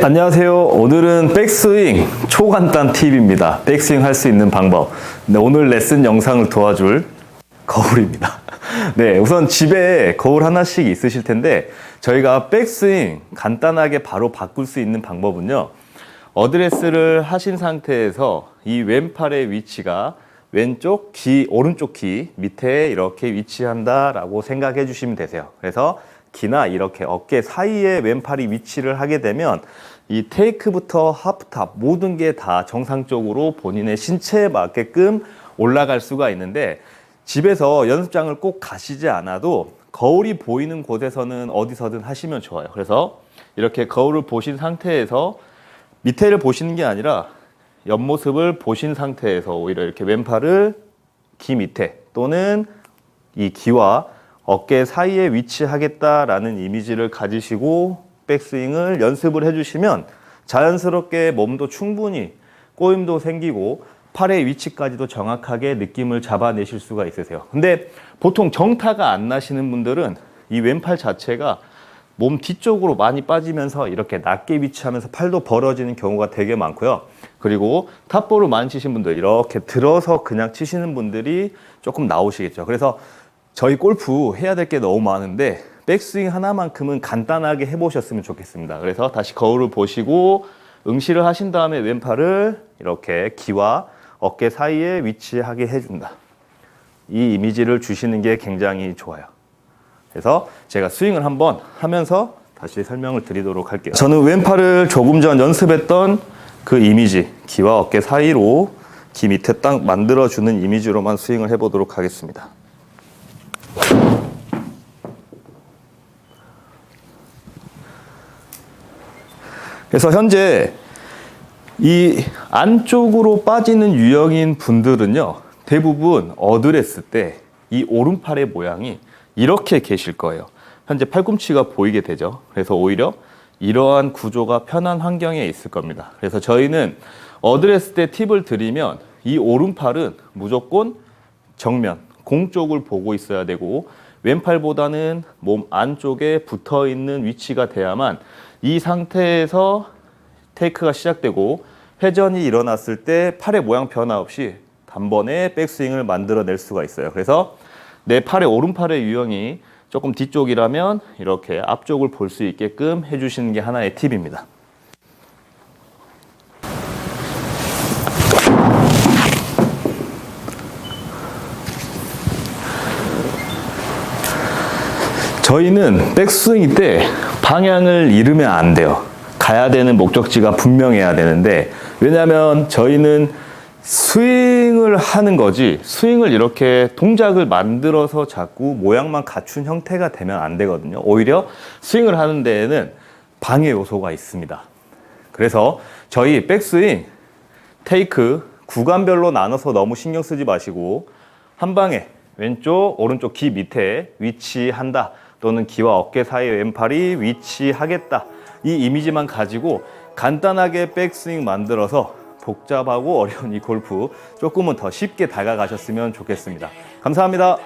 안녕하세요. 오늘은 백스윙 초간단 팁입니다. 백스윙 할 수 있는 방법. 네, 오늘 레슨 영상을 도와줄 거울입니다. 네, 우선 집에 거울 하나씩 있으실 텐데 저희가 백스윙 간단하게 바로 바꿀 수 있는 방법은요. 어드레스를 하신 상태에서 이 왼팔의 위치가 왼쪽 귀, 오른쪽 귀 밑에 이렇게 위치한다라고 생각해 주시면 되세요. 그래서 귀나 이렇게 어깨 사이에 왼팔이 위치를 하게 되면 이 테이크부터 하프탑 모든 게 다 정상적으로 본인의 신체에 맞게끔 올라갈 수가 있는데 집에서 연습장을 꼭 가시지 않아도 거울이 보이는 곳에서는 어디서든 하시면 좋아요. 그래서 이렇게 거울을 보신 상태에서 밑에를 보시는 게 아니라 옆모습을 보신 상태에서 오히려 이렇게 왼팔을 귀 밑에 또는 이 귀와 어깨 사이에 위치하겠다라는 이미지를 가지시고 백스윙을 연습을 해주시면 자연스럽게 몸도 충분히 꼬임도 생기고 팔의 위치까지도 정확하게 느낌을 잡아내실 수가 있으세요. 근데 보통 정타가 안 나시는 분들은 이 왼팔 자체가 몸 뒤쪽으로 많이 빠지면서 이렇게 낮게 위치하면서 팔도 벌어지는 경우가 되게 많고요. 그리고 탑볼을 많이 치신 분들 이렇게 들어서 그냥 치시는 분들이 조금 나오시겠죠. 그래서 저희 골프 해야 될 게 너무 많은데 백스윙 하나만큼은 간단하게 해보셨으면 좋겠습니다. 그래서 다시 거울을 보시고 응시를 하신 다음에 왼팔을 이렇게 귀와 어깨 사이에 위치하게 해준다. 이 이미지를 주시는 게 굉장히 좋아요. 그래서 제가 스윙을 한번 하면서 다시 설명을 드리도록 할게요. 저는 왼팔을 조금 전 연습했던 그 이미지, 귀와 어깨 사이로 귀 밑에 딱 만들어주는 이미지로만 스윙을 해보도록 하겠습니다. 그래서 현재 이 안쪽으로 빠지는 유형인 분들은요, 대부분 어드레스 때 이 오른팔의 모양이 이렇게 계실 거예요. 현재 팔꿈치가 보이게 되죠. 그래서 오히려 이러한 구조가 편한 환경에 있을 겁니다. 그래서 저희는 어드레스 때 팁을 드리면 이 오른팔은 무조건 정면, 공 쪽을 보고 있어야 되고 왼팔보다는 몸 안쪽에 붙어 있는 위치가 돼야만 이 상태에서 테이크가 시작되고 회전이 일어났을 때 팔의 모양 변화 없이 단번에 백스윙을 만들어낼 수가 있어요. 그래서 내 팔의 오른팔의 유형이 조금 뒤쪽이라면 이렇게 앞쪽을 볼 수 있게끔 해주시는 게 하나의 팁입니다. 저희는 백스윙 때 방향을 잃으면 안 돼요. 가야 되는 목적지가 분명해야 되는데 왜냐하면 저희는 스윙을 하는 거지 스윙을 이렇게 동작을 만들어서 자꾸 모양만 갖춘 형태가 되면 안 되거든요. 오히려 스윙을 하는 데에는 방해 요소가 있습니다. 그래서 저희 백스윙 테이크 구간별로 나눠서 너무 신경 쓰지 마시고 한 방에 왼쪽 오른쪽 귀 밑에 위치한다 또는 귀와 어깨 사이에 왼팔이 위치하겠다 이 이미지만 가지고 간단하게 백스윙 만들어서 복잡하고 어려운 이 골프 조금은 더 쉽게 다가가셨으면 좋겠습니다. 감사합니다.